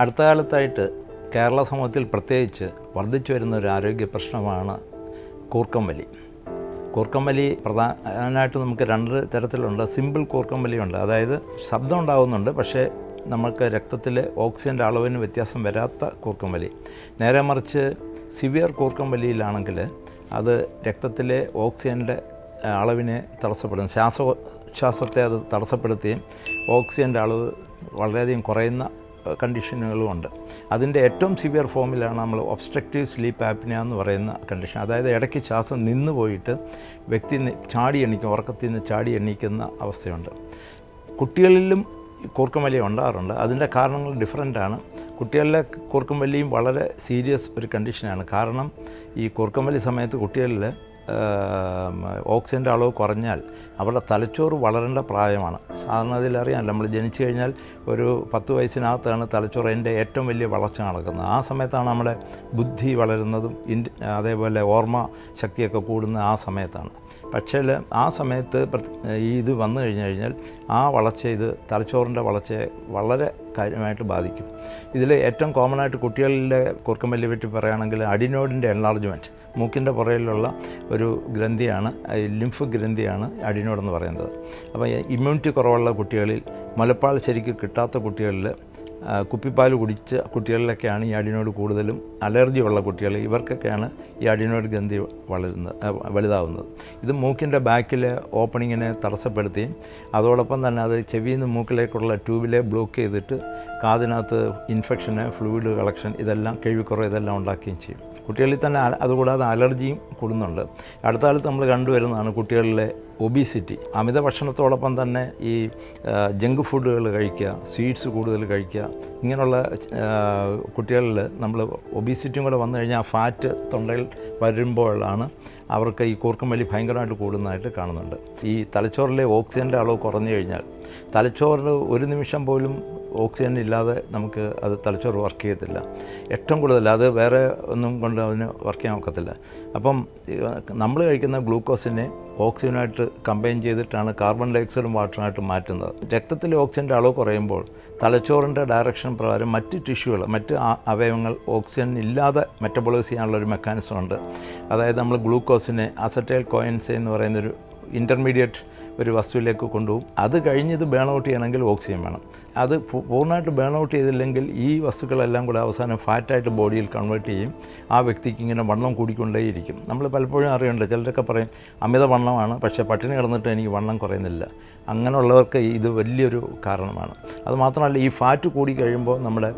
അടുത്ത കാലത്തായിട്ട് കേരള സമൂഹത്തിൽ പ്രത്യേകിച്ച് വർദ്ധിച്ചു വരുന്ന ഒരു ആരോഗ്യ പ്രശ്നമാണ് കൂർക്കം വലി കൂർക്കം വലി പ്രധാനമായിട്ട് നമുക്ക് രണ്ട് തരത്തിലുണ്ട്. സിമ്പിൾ കൂർക്കം വലിയുണ്ട് അതായത് ശബ്ദം ഉണ്ടാകുന്നുണ്ട് പക്ഷേ നമുക്ക് രക്തത്തിലെ ഓക്സിജന്റെ അളവിന് വ്യത്യാസം വരാത്ത കൂർക്കം വലി നേരെ മറിച്ച് സിവിയർ കൂർക്കം വലിയിലാണെങ്കിൽ അത് രക്തത്തിലെ ഓക്സിജന്റെ അളവിനെ തടസ്സപ്പെടും. ശ്വാസോച്ഛ്വാസത്തെ അത് തടസ്സപ്പെടുത്തുകയും ഓക്സിജന്റെ അളവ് വളരെയധികം കുറയുന്ന കണ്ടീഷനുകളുമുണ്ട്. അതിന്റെ ഏറ്റവും സിവിയർ ഫോമിലാണ് നമ്മൾ ഒബ്സ്ട്രക്റ്റീവ് സ്ലീപ്പ് ആപ്നിയ എന്ന് പറയുന്ന കണ്ടീഷൻ അതായത് ഇടയ്ക്ക് ശ്വാസം നിന്ന് പോയിട്ട് വ്യക്തി ചാടി എണീക്കും ഉറക്കത്തിൽ നിന്ന് ചാടി എണീക്കുന്ന അവസ്ഥയുണ്ട്. കുട്ടികളിലും കൂർക്കമലി ഉണ്ടാറുണ്ട് അതിന്റെ കാരണങ്ങൾ ഡിഫറന്റാണ് കുട്ടികളിലെ കൂർക്കമല്ലിയും വളരെ സീരിയസ് ഒരു കണ്ടീഷനാണ് കാരണം ഈ കൂർക്കമല്ലി സമയത്ത് കുട്ടികളിൽ ഓക്സിജന്റെ അളവ് കുറഞ്ഞാൽ അവരുടെ തലച്ചോറ് വളരേണ്ട പ്രായമാണ്. സാധാരണ അതിലറിയാം നമ്മൾ ജനിച്ചു കഴിഞ്ഞാൽ ഒരു പത്ത് വയസ്സിനകത്താണ് തലച്ചോറിന്റെ ഏറ്റവും വലിയ വളർച്ച നടക്കുന്നത്. ആ സമയത്താണ് നമ്മുടെ ബുദ്ധി വളരുന്നതും അതേപോലെ ഓർമ്മ ശക്തിയൊക്കെ കൂടുന്നത് ആ സമയത്താണ്. പക്ഷേ ആ സമയത്ത് ഈ ഇത് വന്നു കഴിഞ്ഞു കഴിഞ്ഞാൽ ആ വളർച്ച ഇത് തലച്ചോറിന്റെ വളർച്ചയെ വളരെ കാര്യമായിട്ട് ബാധിക്കും. ഇതിൽ ഏറ്റവും കോമൺ ആയിട്ട് കുട്ടികളിലെ കുറുക്കമ്പല്ലി പറ്റി പറയുകയാണെങ്കിൽ അഡിനോയിഡിന്റെ എൻലാർജ്മെന്റ് മൂക്കിന്റെ പുറയിലുള്ള ഒരു ഗ്രന്ഥിയാണ് ലിംഫ് ഗ്രന്ഥിയാണ് അഡിനോഡ് എന്ന് പറയുന്നത്. അപ്പോൾ ഇമ്മ്യൂണിറ്റി കുറവുള്ള കുട്ടികളിൽ മുലപ്പാൽ ശരിക്കും കിട്ടാത്ത കുട്ടികളിൽ കുപ്പിപ്പാൽ കുടിച്ച കുട്ടികളിലൊക്കെയാണ് ഈ അഡിനോയിഡ് കൂടുതലും അലർജി ഉള്ള കുട്ടികൾ. ഇവർക്കൊക്കെയാണ് ഈ അഡിനോയിഡ് ഗ്രന്ഥി വളരുന്നത് വലുതാവുന്നത്. ഇത് മൂക്കിന്റെ ബാക്കിലെ ഓപ്പണിങ്ങിനെ തടസ്സപ്പെടുത്തുകയും അതോടൊപ്പം തന്നെ അത് ചെവിയിൽ നിന്ന് മൂക്കിലേക്കുള്ള ട്യൂബിലെ ബ്ലോക്ക് ചെയ്തിട്ട് കാതിനകത്ത് ഇൻഫെക്ഷന് ഫ്ലൂയിഡ് കളക്ഷൻ ഇതെല്ലാം കേൾവിക്കുറവ് ഇതെല്ലാം ഉണ്ടാക്കുകയും ചെയ്യും. കുട്ടികളിൽ തന്നെ അതുകൂടാതെ അലർജിയും കൂടുന്നുണ്ട്. അടുത്ത കാലത്ത് നമ്മൾ കണ്ടുവരുന്നതാണ് കുട്ടികളിലെ ഒബീസിറ്റി. അമിത ഭക്ഷണത്തോടൊപ്പം തന്നെ ഈ ജങ്ക് ഫുഡുകൾ കഴിക്കുക സ്വീറ്റ്സ് കൂടുതൽ കഴിക്കുക ഇങ്ങനെയുള്ള കുട്ടികളിൽ നമ്മൾ ഒബീസിറ്റിയും കൂടെ വന്നു കഴിഞ്ഞാൽ ഫാറ്റ് തൊണ്ടയിൽ വരുമ്പോഴാണ് അവർക്ക് ഈ കൂർക്കം വലി ഭയങ്കരമായിട്ട് കൂടുന്നതായിട്ട് കാണുന്നുണ്ട്. ഈ തലച്ചോറിലെ ഓക്സിജന്റെ അളവ് കുറഞ്ഞു കഴിഞ്ഞാൽ തലച്ചോറിന് ഒരു നിമിഷം പോലും ഓക്സിജൻ ഇല്ലാതെ നമുക്ക് അത് തലച്ചോറ് വർക്ക് ചെയ്യത്തില്ല. ഏറ്റവും കൂടുതൽ അത് വേറെ ഒന്നും കൊണ്ട് അതിന് വർക്ക് ചെയ്യാൻ ഒക്കത്തില്ല. അപ്പം നമ്മൾ കഴിക്കുന്ന ഗ്ലൂക്കോസിനെ ഓക്സിജനായിട്ട് കമ്പൈൻ ചെയ്തിട്ടാണ് കാർബൺ ഡയോക്സൈഡും വാട്ടറുമായിട്ട് മാറ്റുന്നത്. രക്തത്തിലെ ഓക്സിജന്റെ അളവ് കുറയുമ്പോൾ തലച്ചോറിന്റെ ഡയറക്ഷൻ പ്രകാരം മറ്റ് ടിഷ്യൂകൾ മറ്റ് അവയവങ്ങൾ ഓക്സിജൻ ഇല്ലാതെ മെറ്റബോളൈസ് ചെയ്യാനുള്ള ഒരു മെക്കാനിസം ഉണ്ട്. അതായത് നമ്മൾ ഗ്ലൂക്കോസിനെ അസറ്റൈൽ കോയിൻസ് എന്ന് പറയുന്നൊരു ഇന്റർമീഡിയറ്റ് ഒരു വസ്തുവിലേക്ക് കൊണ്ടുപോകും. അത് കഴിഞ്ഞ് ഇത് ബേൺ ഔട്ട് ചെയ്യണമെങ്കിൽ ഓക്സിജൻ വേണം. അത് പൂർണമായിട്ട് ബേൺ ഔട്ട് ചെയ്തില്ലെങ്കിൽ ഈ വസ്തുക്കളെല്ലാം കൂടെ അവസാനം ഫാറ്റായിട്ട് ബോഡിയിൽ കൺവേർട്ട് ചെയ്യും. ആ വ്യക്തിക്ക് ഇങ്ങനെ വണ്ണം കൂടിക്കൊണ്ടേയിരിക്കും. നമ്മൾ പലപ്പോഴും അറിയണ്ട ചിലരൊക്കെ പറയും അമിത വണ്ണമാണ് പക്ഷേ പട്ടിണി കിടന്നിട്ട് എനിക്ക് വണ്ണം കുറയുന്നില്ല. അങ്ങനെയുള്ളവർക്ക് ഇത് വലിയൊരു കാരണമാണ്. അതുമാത്രമല്ല ഈ ഫാറ്റ് കൂടി കഴിയുമ്പോൾ നമ്മുടെ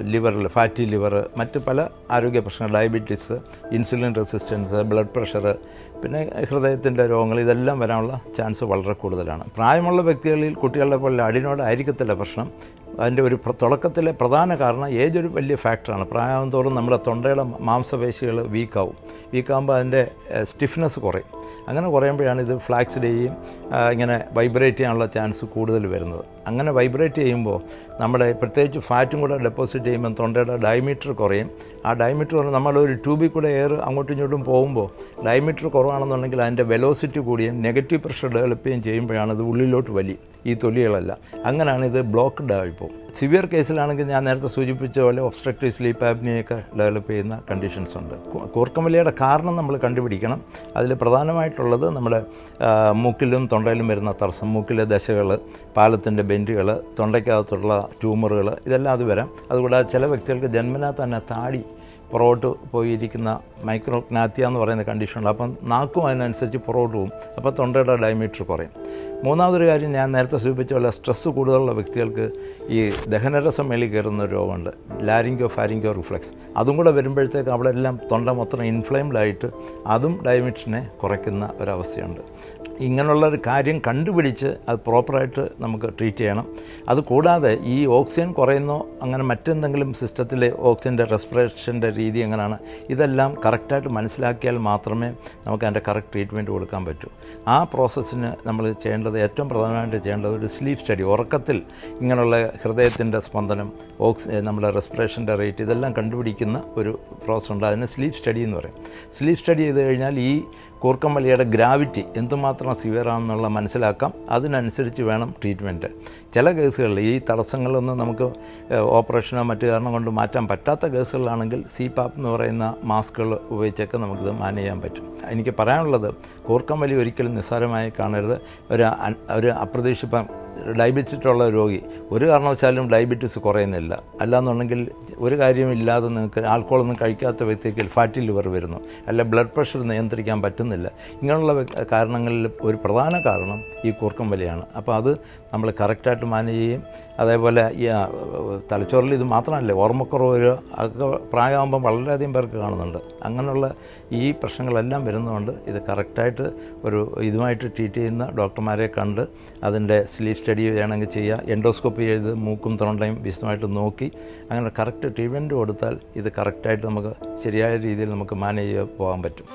ലിവറിൽ ഫാറ്റി ലിവർ മറ്റ് പല ആരോഗ്യ പ്രശ്നങ്ങൾ diabetes insulin resistance blood pressure പിന്നെ ഹൃദയത്തിന്റെ രോഗങ്ങൾ ഇതെല്ലാം വരാനുള്ള ചാൻസ് വളരെ കൂടുതലാണ്. പ്രായമുള്ള വ്യക്തികളിൽ കുട്ടികളുടെ പോലെ അടിനോട് ആയിരിക്കത്തില്ല പ്രശ്നം അതിന്റെ ഒരു തുടക്കത്തിലെ പ്രധാന കാരണം ഏജ് ഒരു വലിയ ഫാക്ടറാണ്. പ്രായം തോറും നമ്മുടെ തൊണ്ടയുടെ മാംസപേശികൾ വീക്കാവും വീക്കാകുമ്പോൾ അതിന്റെ സ്റ്റിഫ്നെസ് കുറയും. അങ്ങനെ കുറയുമ്പോഴാണ് ഇത് ഫ്ലാക്സ് ചെയ്യുകയും ഇങ്ങനെ വൈബ്രേറ്റ് ചെയ്യാനുള്ള ചാൻസ് കൂടുതൽ വരുന്നത്. അങ്ങനെ വൈബ്രേറ്റ് ചെയ്യുമ്പോൾ നമ്മുടെ പ്രത്യേകിച്ച് ഫാറ്റും കൂടെ ഡെപ്പോസിറ്റ് ചെയ്യുമ്പോൾ തൊണ്ടയുടെ ഡയമീറ്റർ കുറയും. ആ ഡയമീറ്റർ കുറഞ്ഞ് നമ്മളൊരു ട്യൂബിൽ കൂടെ എയർ അങ്ങോട്ടും ഇങ്ങോട്ടും പോകുമ്പോൾ ഡയമീറ്റർ കുറവാണെന്നുണ്ടെങ്കിൽ അതിന്റെ വെലോസിറ്റി കൂടിയും നെഗറ്റീവ് പ്രഷർ ഡെവലപ്പ് ചെയ്യുമ്പോഴാണ് ഇത് ഉള്ളിലോട്ട് വലി ഈ തൊലികളല്ല. അങ്ങനെയാണ് ഇത് ബ്ലോക്ക്ഡ് ആയിപ്പോൾ സിവിയർ കേസിലാണെങ്കിൽ ഞാൻ നേരത്തെ സൂചിപ്പിച്ച പോലെ ഒബ്സ്ട്രക്റ്റീവ് സ്ലീപ്പ് ആപ്നിയൊക്കെ ഡെവലപ്പ് ചെയ്യുന്ന കണ്ടീഷൻസ് ഉണ്ട്. കൂർക്കമലയുടെ കാരണം നമ്മൾ കണ്ടുപിടിക്കണം. അതിൽ പ്രധാനമായിട്ടുള്ളത് നമ്മുടെ മൂക്കിലും തൊണ്ടയിലും വരുന്ന തടസ്സം മൂക്കിലെ ദശകൾ പാലത്തിന്റെ ബെൻഡുകൾ തൊണ്ടയ്ക്കകത്തുള്ള ട്യൂമറുകൾ ഇതെല്ലാം അത് വരാം. അതുകൂടാതെ ചില വ്യക്തികൾക്ക് ജന്മനാ തന്നെ താടി പുറകോട്ട് പോയിരിക്കുന്ന മൈക്രോഗ്നാത്തിയ എന്ന് പറയുന്ന കണ്ടീഷനുണ്ട് അപ്പം നാക്കും അതിനനുസരിച്ച് പുറകോട്ട് പോകും അപ്പോൾ തൊണ്ടയുടെ ഡയമീറ്റർ കുറയും. മൂന്നാമതൊരു കാര്യം ഞാൻ നേരത്തെ സൂചിപ്പിച്ച പോലെ സ്ട്രെസ്സ് കൂടുതലുള്ള വ്യക്തികൾക്ക് ഈ ദഹനരസം മേളിൽ കയറുന്ന ഒരു രോഗമുണ്ട്. ലാരിങ്കോ ഫാരിങ്കോ റിഫ്ലക്സ് അതും കൂടെ വരുമ്പോഴത്തേക്ക് അവിടെ എല്ലാം തൊണ്ട മൊത്തം ഇൻഫ്ലെയിംഡായിട്ട് അതും ഡയമീറ്ററിനെ കുറയ്ക്കുന്ന ഒരവസ്ഥയുണ്ട്. ഇങ്ങനെയുള്ള ഒരു കാര്യം കണ്ടുപിടിച്ച് അത് പ്രോപ്പറായിട്ട് നമുക്ക് ട്രീറ്റ് ചെയ്യണം. അതുകൂടാതെ ഈ ഓക്സിജൻ കുറയുന്നോ അങ്ങനെ മറ്റെന്തെങ്കിലും സിസ്റ്റത്തിലെ ഓക്സിജന്റെ റെസ്പിറേഷന്റെ രീതി എങ്ങനെയാണ് ഇതെല്ലാം കറക്റ്റായിട്ട് മനസ്സിലാക്കിയാൽ മാത്രമേ നമുക്ക് അതിന്റെ കറക്റ്റ് ട്രീറ്റ്മെന്റ് കൊടുക്കാൻ പറ്റൂ. ആ പ്രോസസ്സിന് നമ്മൾ ചെയ്യേണ്ടത് ഏറ്റവും പ്രധാനമായിട്ട് ചെയ്യേണ്ടത് ഒരു സ്ലീപ്പ് സ്റ്റഡി ഉറക്കത്തിൽ ഇങ്ങനെയുള്ള ഹൃദയത്തിന്റെ സ്പന്ദനം ഓക്സി നമ്മുടെ റെസ്പിറേഷന്റെ റേറ്റ് ഇതെല്ലാം കണ്ടുപിടിക്കുന്ന ഒരു പ്രോസസ്സ് ഉണ്ട്. അതിന് സ്ലീപ്പ് സ്റ്റഡി എന്ന് പറയും. സ്ലീപ്പ് സ്റ്റഡി ചെയ്ത് കഴിഞ്ഞാൽ ഈ കൂർക്കം വലിയുടെ ഗ്രാവിറ്റി എന്തുമാത്രം സിവിയറാണെന്നുള്ള മനസ്സിലാക്കാം. അതിനനുസരിച്ച് വേണം ട്രീറ്റ്മെന്റ്. ചില കേസുകളിൽ ഈ തടസ്സങ്ങളൊന്നും നമുക്ക് ഓപ്പറേഷനോ മറ്റു കാരണം കൊണ്ട് മാറ്റാൻ പറ്റാത്ത കേസുകളാണെങ്കിൽ സി പാപ്പ് എന്ന് പറയുന്ന മാസ്കുകൾ ഉപയോഗിച്ചൊക്കെ നമുക്കിത് മാനേജ് ചെയ്യാൻ പറ്റും. എനിക്ക് പറയാനുള്ളത് കൂർക്കം വലി ഒരിക്കലും നിസ്സാരമായി കാണരുത്. ഒരു ഒരു അപ്രതീക്ഷിപ്പം ഡയബറ്റിസ് ഉള്ള രോഗി ഒരു കാരണവശാലും ഡയബറ്റിസ് കുറയുന്നില്ല. അല്ലാന്നുണ്ടെങ്കിൽ ഒരു കാര്യമില്ലാതെ നിങ്ങൾക്ക് ആൽക്കോളൊന്നും കഴിക്കാത്ത വ്യക്തിക്ക് ഫാറ്റി ലിവർ വരുന്നു. അല്ല ബ്ലഡ് പ്രഷർ നിയന്ത്രിക്കാൻ പറ്റുന്നില്ല. ഇങ്ങനെയുള്ള കാരണങ്ങളിൽ ഒരു പ്രധാന കാരണം ഈ കൂർക്കം വലിയാണ്. അപ്പോൾ അത് നമ്മൾ കറക്റ്റായിട്ട് മാനേജ് ചെയ്യും അതേപോലെ ഈ തലച്ചോറിൽ ഇത് മാത്രമല്ല ഓർമ്മക്കുറവ് ഒക്കെ പ്രായമാകുമ്പം വളരെയധികം പേർക്ക് കാണുന്നുണ്ട്. അങ്ങനെയുള്ള ഈ പ്രശ്നങ്ങളെല്ലാം വരുന്നതുകൊണ്ട് ഇത് കറക്റ്റായിട്ട് ഒരു ഇതുമായിട്ട് ട്രീറ്റ് ചെയ്യുന്ന ഡോക്ടർമാരെ കണ്ട് അതിന്റെ സ്ലീപ്പ് സ്റ്റഡി വേണമെങ്കിൽ ചെയ്യുക എൻഡോസ്കോപ്പി ചെയ്ത് മൂക്കും തൊണ്ടയും വിശദമായിട്ട് നോക്കി. അങ്ങനെ കറക്റ്റ് ട്രീറ്റ്മെന്റ് കൊടുത്താൽ ഇത് കറക്റ്റായിട്ട് നമുക്ക് ശരിയായ രീതിയിൽ നമുക്ക് മാനേജ് ചെയ്യാൻ പോകാൻ പറ്റും.